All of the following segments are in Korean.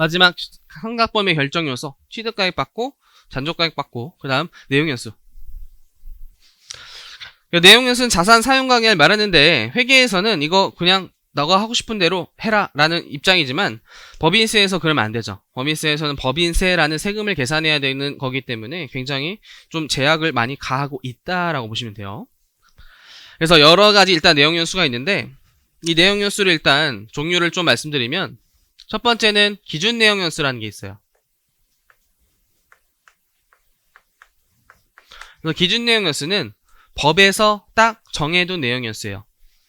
마지막 삼각범위 결정 요소 취득가액 받고 잔존가액 받고 그 다음 내용연수. 내용연수는 자산 사용 강의를 말하는데 회계에서는 이거 그냥 너가 하고 싶은 대로 해라 라는 입장이지만 법인세에서 그러면 안 되죠. 법인세에서는 법인세라는 세금을 계산해야 되는 거기 때문에 굉장히 좀 제약을 많이 가하고 있다라고 보시면 돼요. 그래서 여러 가지 일단 내용 연수가 있는데 이 내용 연수를 일단 종류를 좀 말씀드리면 첫 번째는 기준 내용 연수라는 게 있어요. 그래서 기준 내용 연수는 법에서 딱 정해둔 내용 연수예요.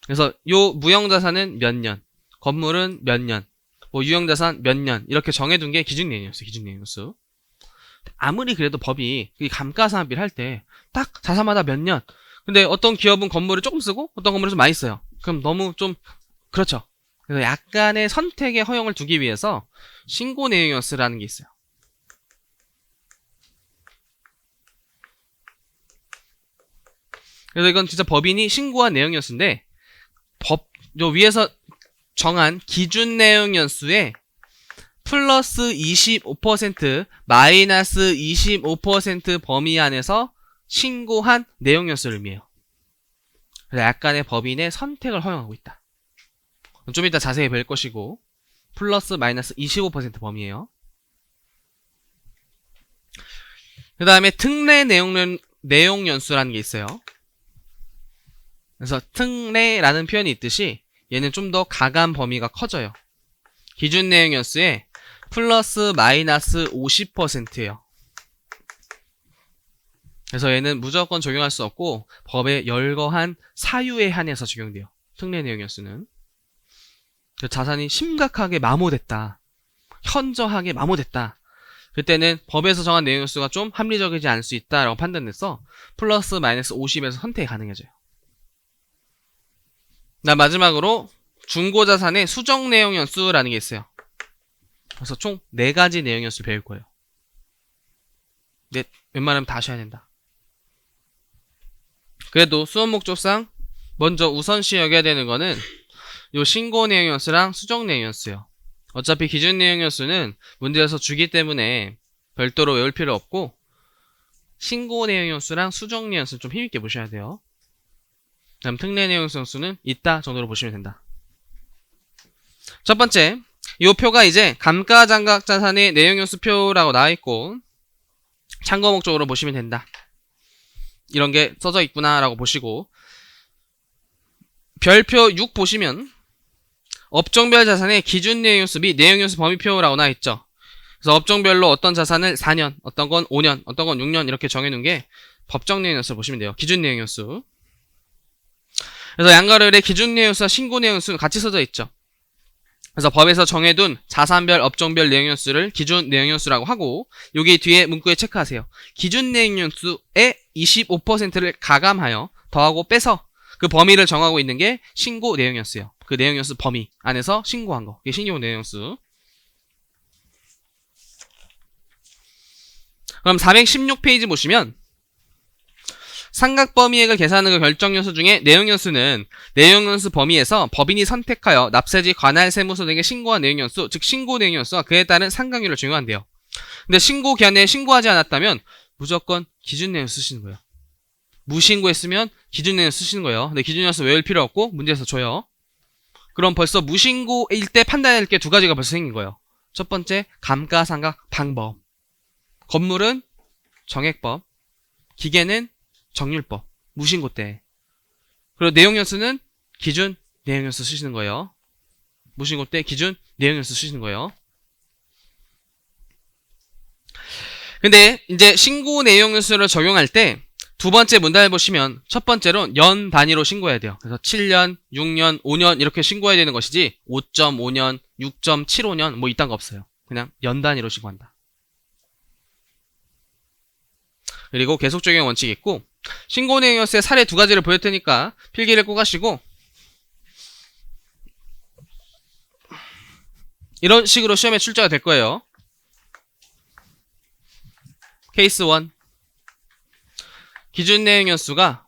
그래서 요 무형자산은 몇 년, 건물은 몇 년, 뭐 유형자산 몇 년 이렇게 정해둔 게 기준 내용 연수, 기준 내용 연수. 아무리 그래도 법이 이 감가상각비를 할 때 딱 자산마다 몇 년. 근데 어떤 기업은 건물을 조금 쓰고 어떤 건물은 좀 많이 써요. 그럼 너무 좀 그렇죠. 그래서 약간의 선택의 허용을 두기 위해서 신고 내용연수라는 게 있어요. 그래서 이건 진짜 법인이 신고한 내용연수인데 법, 요 위에서 정한 기준 내용연수에 플러스 25% 마이너스 25% 범위 안에서 신고한 내용연수를 의미해요. 그래서 약간의 법인의 선택을 허용하고 있다. 좀 이따 자세히 뵐 것이고 플러스 마이너스 25% 범위에요. 그 다음에 특례 내용, 내용 연수라는 게 있어요. 그래서 특례라는 표현이 있듯이 얘는 좀 더 가감 범위가 커져요. 기준 내용 연수에 플러스 마이너스 50%예요. 그래서 얘는 무조건 적용할 수 없고 법의 열거한 사유에 한해서 적용돼요. 특례 내용 연수는. 그 자산이 심각하게 마모됐다. 현저하게 마모됐다. 그때는 법에서 정한 내용 수가 좀 합리적이지 않을 수 있다라고 판단돼서 플러스 마이너스 50에서 선택이 가능해져요. 나 마지막으로 중고자산의 수정 내용 연수라는 게 있어요. 그래서 총 4가지 내용 연수 배울 거예요. 네, 웬만하면 다 하셔야 된다. 그래도 수업 목적상 먼저 우선시 여겨야 되는 거는 요 신고 내용 연수랑 수정 내용 연수요. 어차피 기준 내용 연수는 문제에서 주기 때문에 별도로 외울 필요 없고 신고 내용 연수랑 수정 내용 연수 좀 힘있게 보셔야 돼요. 다음 특례 내용 연수는 있다 정도로 보시면 된다. 첫 번째, 이 표가 이제 감가장각 자산의 내용 연수 표라고 나와 있고 참고 목적으로 보시면 된다. 이런 게 써져 있구나라고 보시고 별표 6 보시면 업종별 자산의 기준 내용 연수 및 내용 연수 범위 표라고 나와 있죠. 그래서 업종별로 어떤 자산을 4년, 어떤 건 5년, 어떤 건 6년 이렇게 정해놓은 게 법정 내용 연수 보시면 돼요. 기준 내용 연수. 그래서 양가를의 기준 내용 연수와 신고 내용 연수는 같이 써져 있죠. 그래서 법에서 정해둔 자산별, 업종별 내용연수를 기준 내용연수라고 하고 여기 뒤에 문구에 체크하세요. 기준 내용연수의 25%를 가감하여 더하고 빼서 그 범위를 정하고 있는 게 신고 내용연수예요. 그 내용 연수 범위 안에서 신고한 거. 이게 신고 내용 연수. 그럼 416페이지 보시면 삼각 범위액을 계산하는 그 결정연수 중에 내용 연수는 내용 연수 범위에서 법인이 선택하여 납세지, 관할, 세무서 등의 신고한 내용 연수, 즉 신고 내용 연수와 그에 따른 상각률을 적용한대요. 근데 신고 기한에 신고하지 않았다면 무조건 기준 내용 쓰시는 거예요. 무신고했으면 기준 내용 쓰시는 거예요. 근데 기준 내용 외울 필요 없고 문제에서 줘요. 그럼 벌써 무신고일 때 판단할 게두 가지가 벌써 생긴 거예요. 첫 번째, 감가상각 방법. 건물은 정액법. 기계는 정률법. 무신고 때. 그리고 내용연수는 기준 내용연수 쓰시는 거예요. 무신고 때 기준 내용연수 쓰시는 거예요. 근데 이제 신고 내용연수를 적용할 때 두 번째 문단을 보시면 첫 번째로 연 단위로 신고해야 돼요. 그래서 7년, 6년, 5년 이렇게 신고해야 되는 것이지 5.5년, 6.75년 뭐 이딴 거 없어요. 그냥 연 단위로 신고한다. 그리고 계속 적용 원칙이 있고 신고 내용연수의 사례 두 가지를 보일 테니까 필기를 꼭 하시고 이런 식으로 시험에 출제가 될 거예요. 케이스 1 기준 내용 연수가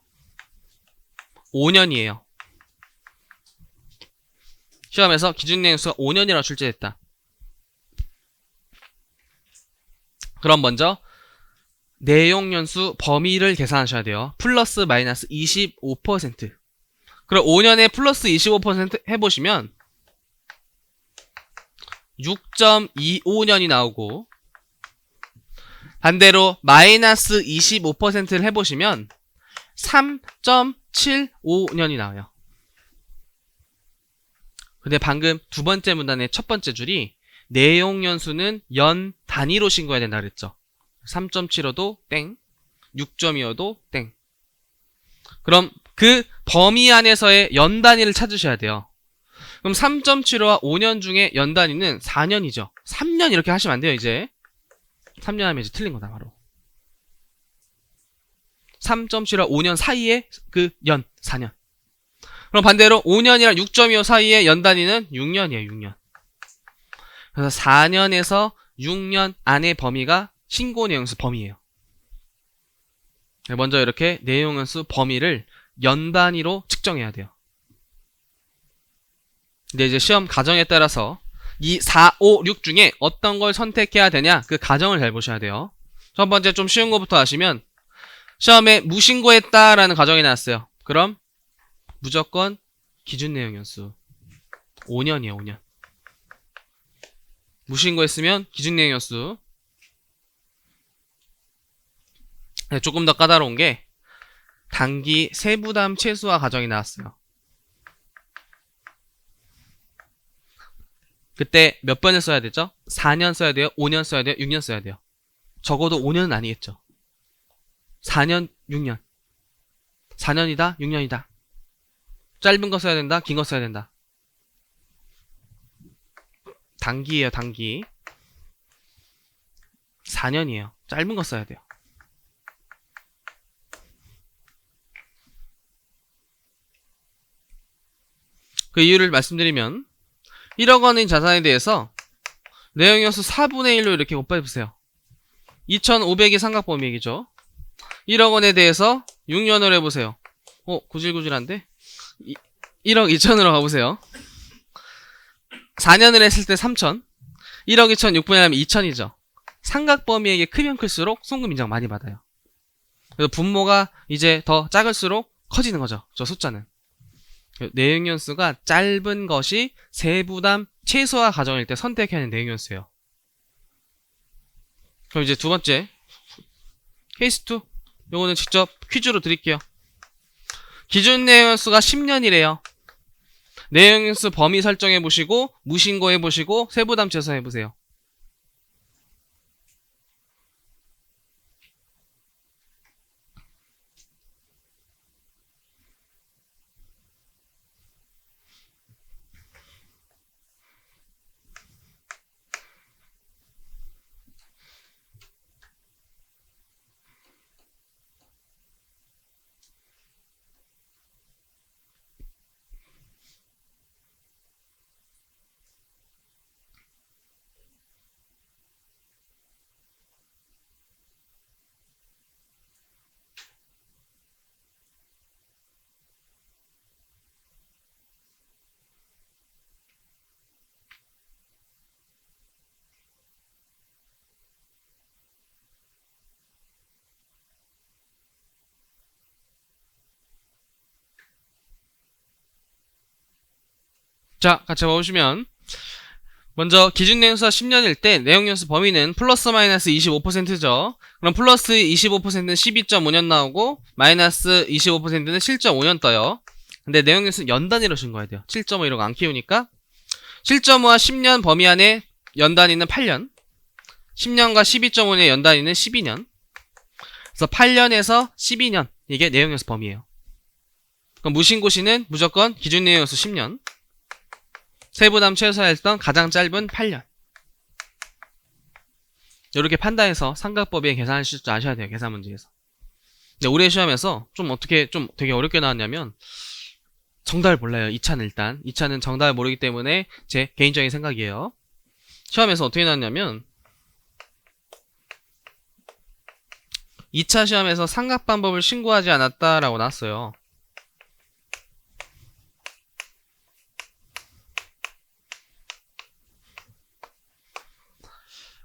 5년이에요. 시험에서 기준 내용 연수가 5년이라고 출제됐다. 그럼 먼저 내용 연수 범위를 계산하셔야 돼요. 플러스 마이너스 25%. 그럼 5년에 플러스 25% 해보시면 6.25년이 나오고 반대로 마이너스 25%를 해보시면 3.75년이 나와요. 근데 방금 두 번째 문단의 첫 번째 줄이 내용 연수는 연 단위로 신고해야 된다 그랬죠. 3.75도 땡, 6.25도 땡. 그럼 그 범위 안에서의 연 단위를 찾으셔야 돼요. 그럼 3.75와 5년 중에 연 단위는 4년이죠. 3년 이렇게 하시면 안 돼요, 이제. 3년 하면 이제 틀린 거다, 바로. 3.75와 5년 사이에 그 연, 4년. 그럼 반대로 5년이랑 6.25 사이의 연 단위는 6년이에요, 6년. 그래서 4년에서 6년 안의 범위가 신고 내용수 범위예요. 네, 먼저 이렇게 내용연수 범위를 연 단위로 측정해야 돼요. 근데 이제 시험 가정에 따라서 이 4, 5, 6 중에 어떤 걸 선택해야 되냐 그 가정을 잘 보셔야 돼요. 첫 번째 좀 쉬운 거부터 하시면 시험에 무신고했다라는 가정이 나왔어요. 그럼 무조건 기준 내용 연수 5년이에요, 5년. 무신고했으면 기준 내용 연수 네, 조금 더 까다로운 게 단기 세부담 최소화 가정이 나왔어요. 그때 몇 번을 써야 되죠? 4년 써야 돼요? 5년 써야 돼요? 6년 써야 돼요? 적어도 5년은 아니겠죠. 4년, 6년. 4년이다, 6년이다. 짧은 거 써야 된다, 긴 거 써야 된다. 단기예요, 단기. 4년이에요. 짧은 거 써야 돼요. 그 이유를 말씀드리면 1억 원인 자산에 대해서 내용연수 4분의 1로 이렇게 못 빼보세요. 2,500이 삼각범위이죠. 1억 원에 대해서 6년을 해보세요. 어, 구질구질한데? 1억 2천으로 가보세요. 4년을 했을 때 3천. 1억 2천 6분의 하면 2천이죠. 삼각범위에게 크면 클수록 송금 인정 많이 받아요. 그래서 분모가 이제 더 작을수록 커지는 거죠. 저 숫자는. 내용연수가 짧은 것이 세부담 최소화 과정일 때 선택해야 하는 내용연수예요. 그럼 이제 두 번째 케이스 2 요거는 직접 퀴즈로 드릴게요. 기준 내용연수가 10년이래요. 내용연수 범위 설정해 보시고 무신고 해 보시고 세부담 최소화 해 보세요. 자, 같이 봐보시면 먼저 기준 내용수가 10년일 때 내용 연수 범위는 플러스 마이너스 25%죠. 그럼 플러스 25%는 12.5년 나오고 마이너스 25%는 7.5년 떠요. 근데 내용 연수 연 단위로 신고해야 돼요. 7.5 이런 거 안 키우니까 7.5와 10년 범위 안에 연 단위는 8년 10년과 12.5의 연 단위는 12년 그래서 8년에서 12년 이게 내용 연수 범위예요. 그럼 무신고시는 무조건 기준 내용 연수 10년 세부담 최소화했던 가장 짧은 8년. 이렇게 판단해서 삼각법에 계산하실 줄 아셔야 돼요. 계산 문제에서. 근데 올해 시험에서 좀 어떻게 좀 되게 어렵게 나왔냐면 정답을 몰라요. 2차는 일단. 2차는 정답을 모르기 때문에 제 개인적인 생각이에요. 시험에서 어떻게 나왔냐면 2차 시험에서 삼각방법을 신고하지 않았다라고 나왔어요.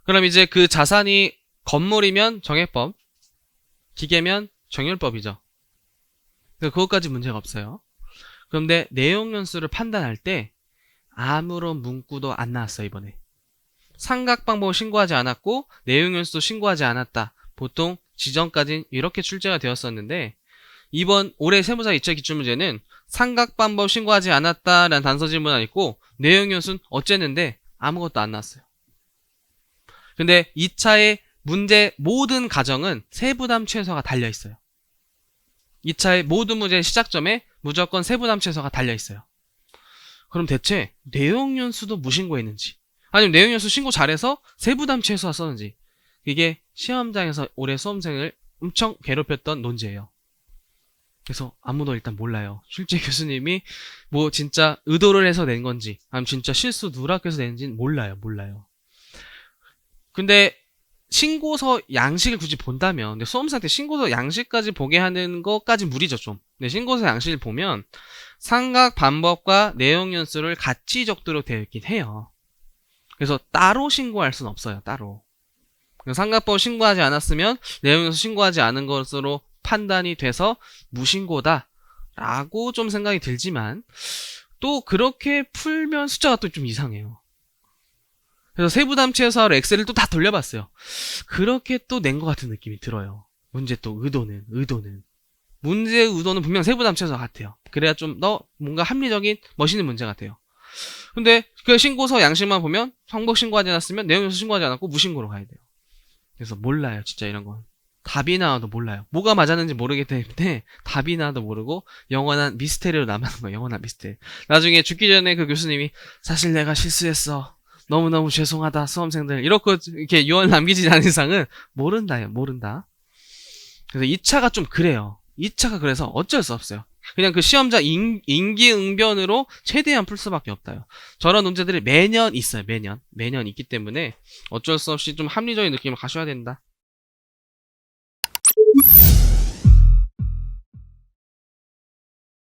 그럼 이제 그 자산이 건물이면 정해법, 기계면 정율법이죠. 그러니까 그것까지 문제가 없어요. 그런데 내용 연수를 판단할 때 아무런 문구도 안 나왔어요, 이번에. 삼각 방법 신고하지 않았고 내용 연수도 신고하지 않았다. 보통 지정까지 이렇게 출제가 되었었는데 이번 올해 세무사 2차 기출문제는 삼각 방법 신고하지 않았다라는 단서 질문 안 있고 내용 연수는 어쨌는데 아무것도 안 나왔어요. 근데 2차의 문제 모든 가정은 세부담 최소가 달려 있어요. 2차의 모든 문제 시작점에 무조건 세부담 최소가 달려 있어요. 그럼 대체 내용 연수도 무신고했는지 아니면 내용 연수 신고 잘해서 세부담 최소화 썼는지 이게 시험장에서 올해 수험생을 엄청 괴롭혔던 논제예요. 그래서 아무도 일단 몰라요. 실제 교수님이 뭐 진짜 의도를 해서 낸 건지 아니면 진짜 실수 누락해서 낸지는 몰라요. 몰라요. 근데 신고서 양식을 굳이 본다면 근데 수험생 때 신고서 양식까지 보게 하는 것까지 무리죠 좀. 근데 신고서 양식을 보면 삼각 반법과 내용 연수를 같이 적도록 되어 있긴 해요. 그래서 따로 신고할 수는 없어요. 따로. 삼각법 신고하지 않았으면 내용 연수 신고하지 않은 것으로 판단이 돼서 무신고다. 라고 좀 생각이 들지만 또 그렇게 풀면 숫자가 또 좀 이상해요. 그래서 세부 담치에서 엑셀을 또 다 돌려봤어요. 그렇게 또 낸 것 같은 느낌이 들어요. 문제 또 의도는 의도는 문제의 의도는 분명 세부 담치에서 같아요. 그래야 좀 더 뭔가 합리적인 멋있는 문제 같아요. 근데 그 신고서 양식만 보면 성복 신고하지 않았으면 내용에서 신고하지 않았고 무신고로 가야 돼요. 그래서 몰라요, 진짜 이런 건. 답이 나와도 몰라요. 뭐가 맞았는지 모르기 때문에 답이 나와도 모르고 영원한 미스테리로 남는 거예요. 영원한 미스테리. 나중에 죽기 전에 그 교수님이 사실 내가 실수했어. 너무너무 죄송하다 수험생들. 이렇게 이렇게 유언 남기지 않은 이상은 모른다요 모른다. 그래서 2차가 좀 그래요. 2차가 그래서 어쩔 수 없어요. 그냥 그 시험자 인, 임기응변으로 최대한 풀 수밖에 없다요. 저런 문제들이 매년 있어요 매년. 매년 있기 때문에 어쩔 수 없이 좀 합리적인 느낌을 가셔야 된다